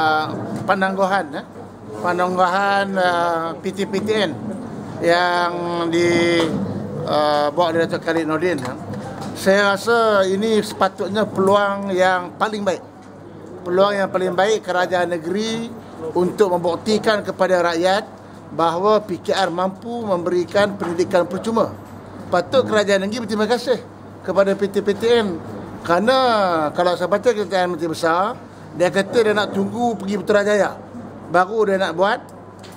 uh, penangguhan eh? penangguhan uh, PTPTN yang dibuat uh, oleh Datuk Khalid Nordin eh? saya rasa ini sepatutnya peluang yang paling baik peluang yang paling baik kerajaan negeri untuk membuktikan kepada rakyat bahawa PKR mampu memberikan pendidikan percuma patut kerajaan negeri berterima kasih kepada PTPTN kerana kalau saya baca kenyataan Menteri Besar dia kata dia nak tunggu pergi Putrajaya. Baru dia nak buat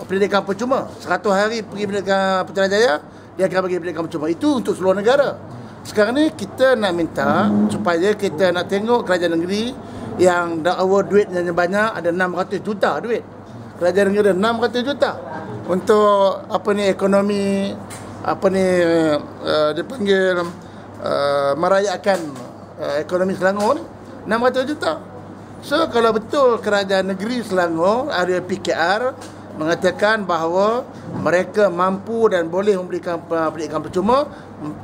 pendidikan percuma. 100 hari pergi pendidikan Putrajaya, dia akan bagi pendidikan percuma. Itu untuk seluruh negara. Sekarang ni kita nak minta supaya kita nak tengok kerajaan negeri yang dah award duit yang banyak ada 600 juta duit. Kerajaan negeri ada 600 juta untuk apa ni ekonomi apa ni uh, dia panggil uh, merayakan uh, ekonomi Selangor ni 600 juta. So kalau betul kerajaan negeri Selangor area PKR mengatakan bahawa mereka mampu dan boleh memberikan pendidikan percuma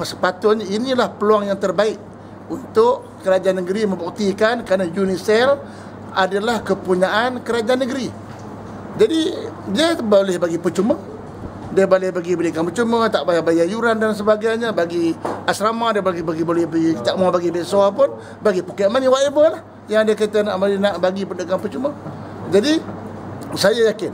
sepatutnya inilah peluang yang terbaik untuk kerajaan negeri membuktikan kerana Unicel adalah kepunyaan kerajaan negeri. Jadi dia boleh bagi percuma dia boleh bagi pendidikan percuma tak payah bayar yuran dan sebagainya bagi asrama dia bagi bagi boleh bagi tak mau bagi beasiswa pun bagi pocket money whatever lah yang dia kata nak nak bagi pendidikan percuma. Jadi saya yakin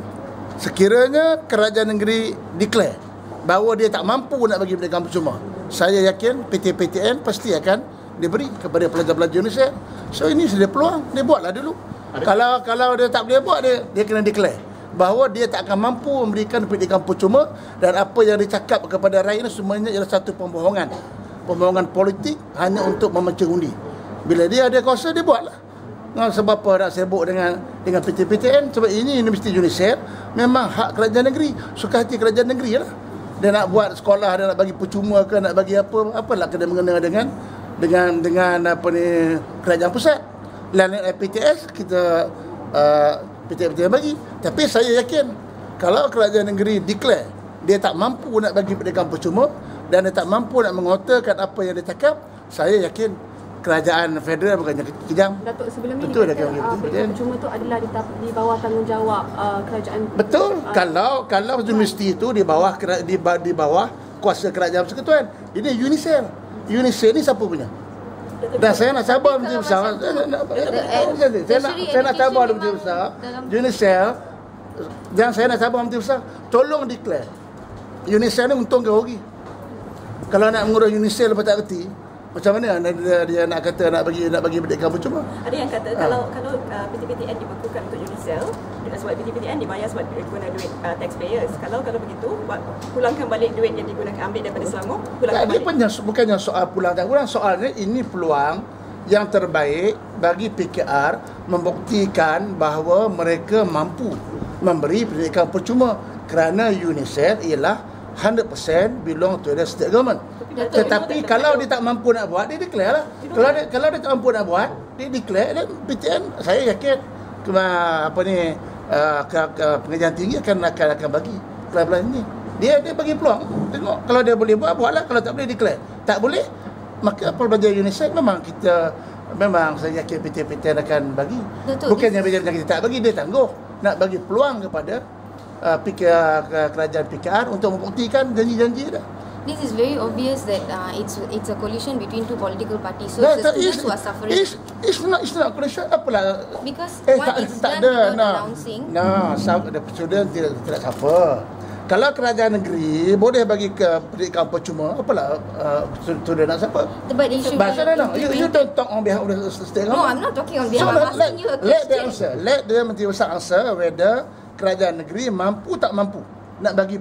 sekiranya kerajaan negeri declare bahawa dia tak mampu nak bagi pendidikan percuma, saya yakin PT-PTN pasti akan diberi kepada pelajar-pelajar Indonesia. So ini sudah peluang, dia buatlah dulu. Ada. Kalau kalau dia tak boleh buat dia dia kena declare bahawa dia tak akan mampu memberikan pendidikan percuma dan apa yang dicakap kepada rakyat ini semuanya ialah satu pembohongan. Pembohongan politik hanya untuk memecah undi. Bila dia ada kuasa dia buatlah. Nah, sebab apa nak sibuk dengan dengan PTPTN sebab ini Universiti Unicef memang hak kerajaan negeri. Suka hati kerajaan negeri lah. Dia nak buat sekolah dia nak bagi percuma ke nak bagi apa apalah kena mengenai dengan dengan dengan apa ni kerajaan pusat. Lain PTS kita uh, PTPTN bagi. Tapi saya yakin kalau kerajaan negeri declare dia tak mampu nak bagi pendidikan percuma dan dia tak mampu nak mengotorkan apa yang dia cakap saya yakin kerajaan federal bukannya kejam. Datuk sebelum ini Betul kata uh, cuma tu adalah di, di bawah tanggungjawab uh, kerajaan. Betul. Uh, kalau kalau universiti itu di bawah di, di bawah kuasa kerajaan persekutuan. Ini UNICEF. UNICEF ni siapa punya? Dan saya nak sabar Menteri Besar. Saya nak saya nak sabar Menteri Besar. UNICEF dan saya nak sabar Menteri Besar. Tolong declare. UNICEF ni untung ke rugi? Kalau nak mengurus UNICEF lepas tak kerti, macam mana dia, dia nak kata nak bagi nak bagi pendidikan percuma? Ada yang kata ha. kalau kalau uh, PTPTN dibekukan untuk Unicel, sebab PTPTN dibayar sebab guna duit uh, taxpayers. Kalau kalau begitu, buat pulangkan balik duit yang digunakan ambil daripada Selangor, pulangkan tak, balik. Dia bukannya soal pulang tak pulang, soalnya ini peluang yang terbaik bagi PKR membuktikan bahawa mereka mampu memberi pendidikan percuma kerana UNICEF ialah 100% belong to the state government. Tetapi kalau dia tak mampu nak buat, dia declare lah. Kalau dia, kalau dia tak mampu nak buat, dia declare. Dan PTN, saya yakin kema, apa ni, uh, ke, ke, pengajian tinggi akan akan, akan bagi pelan-pelan ini. Dia dia bagi peluang. Tengok, kalau dia boleh buat, buatlah. Kalau tak boleh, declare. Tak boleh, maka belajar UNICEF memang kita memang saya yakin PTN akan bagi. Bukannya bila kita tak bagi, dia tangguh. Nak bagi peluang kepada uh, PKR, kerajaan PKR untuk membuktikan janji-janji dah this is very obvious that uh, it's it's a coalition between two political parties. So the students who are suffering. It's, it's not it's not coalition. Apalah? Because eh, one tak, is tak done ada, nah. announcing. Nah, the student tidak tidak suffer. Kalau kerajaan negeri boleh bagi ke pendidikan percuma, apalah uh, student nak siapa? But it should Bahasa be no, you, you don't talk on behalf of the state No, I'm not talking on behalf. So, I'm asking let, you a question. Let the answer. Let the menteri besar answer whether kerajaan negeri mampu tak mampu nak bagi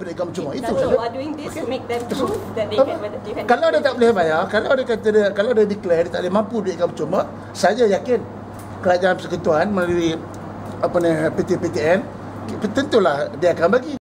itu saja. So, doing this okay. can, they can Kalau dia tak boleh bayar, kalau dia kata dia kalau dia declare dia tak boleh mampu pendidikan percuma, saya yakin kerajaan persekutuan melalui apa ni PT-PTN tentulah dia akan bagi